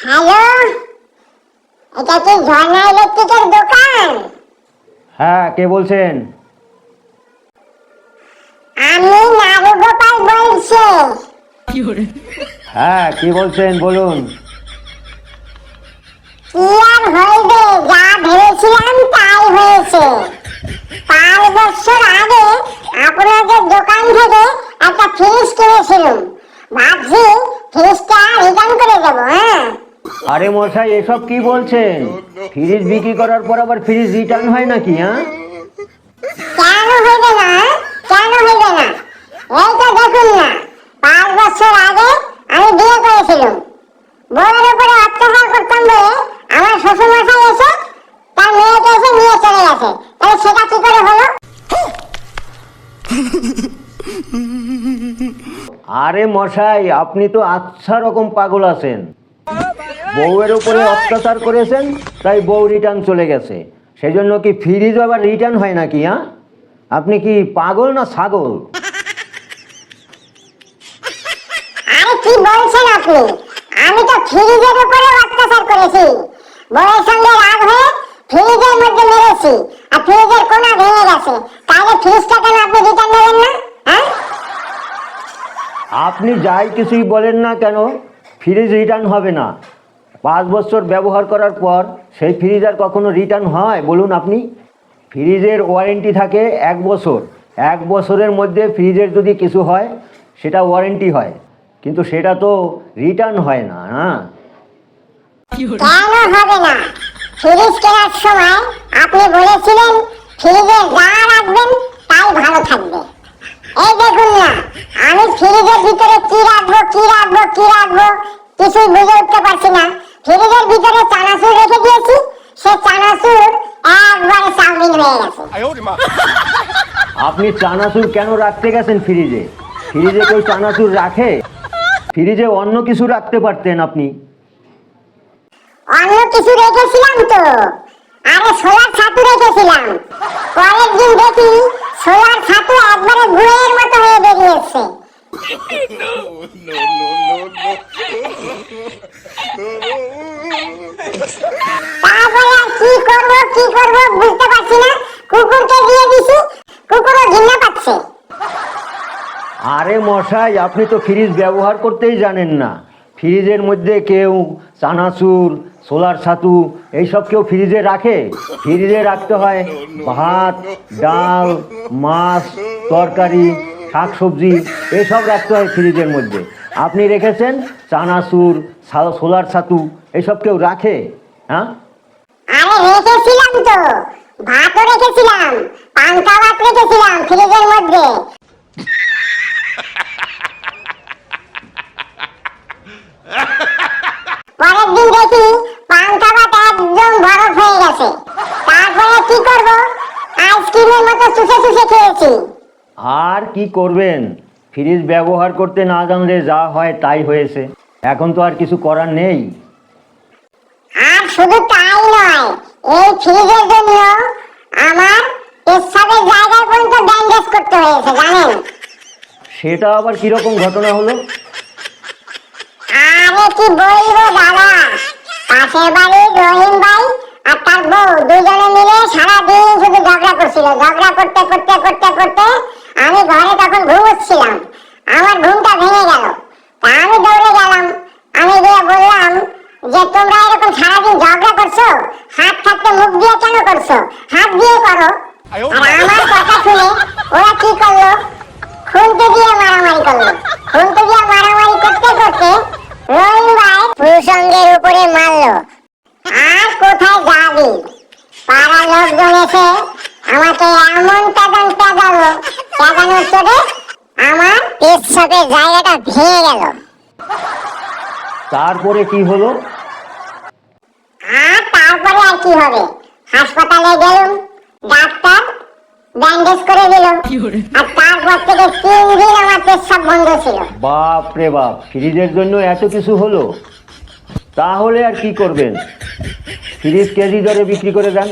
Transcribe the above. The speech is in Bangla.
হ্যালো এটা কি ঝর্ণা ইলেকট্রিকের দোকান? হ্যাঁ কে বলছেন? আমি নারু গোপাল বলছি হ্যাঁ কি বলছেন? বলুন। কি আর হইবে? যা ভেবেছিলাম তাই হয়েছে। পাঁচ বছর আগে আপনাদের দোকান থেকে একটা ফ্রিজ কিনেছিলাম। ভাবছি ফ্রিজটা রিটার্ন করে দেবো হ্যাঁ? আরে মশাই এসব কি বলছেন? ফ্রিজ বিক্রি করার পর আবার ফ্রিজ রিটার্ন হয় নাকি হ্যাঁ? কেন হইবে না কেন হইবে না এই তো দেখুন না পাঁচ বছর আগে আমি বিয়ে করেছিলাম। বউয়ের উপরে অত্যাচার করতাম বলে আমার শ্বশুর মশাই এসে তার মেয়েকে এসে নিয়ে চলে গেছে। তাহলে সেটা কি করে হলো? আরে মশাই আপনি তো আচ্ছা রকম পাগল আছেন। বউয়ের উপরে অত্যাচার করেছেন তাই বউ রিটার্ন চলে গেছে। সেই জন্য কি ফ্রিজ আবার রিটার্ন হয় নাকি হ্যাঁ? আপনি কি পাগল না ছাগল? আরে কি বলছেন আপনি? আমি তো ফ্রিজের উপরে অত্যাচার করেছি। বউয়ের সঙ্গে রাগ হয়ে ফ্রিজের মধ্যে মেরেছি আর ফ্রিজের কোনা ভেঙে গেছে। তাহলে ফ্রিজটা কেন আপনি রিটার্ন নেবেন না হ্যাঁ? আপনি যাই কিছুই বলেন না কেন ফ্রিজ রিটার্ন হবে না। পাঁচ বছর ব্যবহার করার পর সেই ফ্রিজ আর কখনো রিটার্ন হয়? বলুন আপনি। ফ্রিজের ওয়ারেন্টি থাকে এক বছর। এক বছরের মধ্যে ফ্রিজের যদি কিছু হয়, সেটা ওয়ারেন্টি হয়। কিন্তু সেটা তো রিটার্ন হয় না হ্যাঁ না? ভালো না, আমি ফ্রিজের ভিতরে কি রাখব কি রাখব কি রাখব, কিছুই বুঝে উঠতে পারছি না। ভিতরে চানাচুর রেখে দিয়েছি সে চানাচুর একবারে চাউমিন হয়ে গেছে আপনি চানাচুর কেন রাখতে গেছেন ফ্রিজে ফ্রিজে কেউ চানাচুর রাখে ফ্রিজে অন্য কিছু রাখতে পারতেন আপনি অন্য কিছু রেখেছিলাম তো আরে সোলার ছাতু রেখেছিলাম পরের দিন দেখি সোলার ছাতু একবারে গুড়ের মতো হয়ে বেরিয়েছে আরে মশাই, আপনি তো ফ্রিজ ব্যবহার করতেই জানেন না। ফ্রিজের মধ্যে কেউ চানাচুর, সোলার ছাতু, এইসব কেউ ফ্রিজে রাখে? ফ্রিজে রাখতে হয় ভাত, ডাল, মাছ, তরকারি, শাকসবজি, এসব রাখতে হয় ফ্রিজের মধ্যে। আপনি রেখেছেন চানাচুর সোলার ছাতু এইসব কেউ রাখে? হ্যাঁ? আরে রেখেছিলাম তো। ভাতও রেখেছিলাম পান্তা ভাত রেখেছিলাম ফ্রিজের মধ্যে। পরের দিন দেখি পান্তা ভাত একদম বরফ হয়ে গেছে। তারপরে কি করব? আইসক্রিমের মতো চুষে চুষে খেয়েছি। আর কি করবেন? ফ্রিজ ব্যবহার করতে না জানলে যা হয় তাই হয়েছে। এখন তো আর কিছু করার নেই। আর শুধু তাই নয় এই ফ্রিজের জন্য আমার পেশাবের জায়গায় পর্যন্ত ব্যান্ডেজ করতে হয়েছে জানেন? সেটা আবার কীরকম ঘটনা হলো? আরে কি বলব দাদা? পাশের বাড়ির রহিম ভাই আর তার বউ দুজনে মিলে সারাদিন শুধু ঝগড়া করছিল। ঝগড়া করতে করতে করতে করতে আমি ঘরে তখন ঘুমোচ্ছিলাম আমার ঘুমটা ভেঙে গেল। তা আমি দৌড়ে গেলাম। আমি গিয়ে বললাম যে তোমরা এরকম সারাদিন ঝগড়া করছ? হাত থাকতে মুখ দিয়ে কেন করছ? হাত দিয়ে করো। আর আমার কথা শুনে ওরা কি করল? খুনতে দিয়ে মারামারি করল। খুনতে দিয়ে মারামারি করতে করতে রহিম ভাই পুরুষঙ্গের উপরে মারলো। আর কোথায় যাবি? পাড়ার লোকজন এসে আমাকে এমন প্যাদান প্যাদালো প্যাদানোর চোটে আমার পেচ্ছাপের জায়গাটা ভেঙে গেল। তারপরে কি হলো? আর তারপরে আর কি হবে? হাসপাতালে গেলুম ডাক্তার ব্যান্ডেজ করে দিল। আর তারপর থেকে তিন দিন আমার পেচ্ছাপ বন্ধ ছিল। বাপ রে বাপ ফ্রিজের জন্য এত কিছু হলো? তাহলে আর কি করবেন? ফ্রিজ কেজি দরে বিক্রি করে দেন।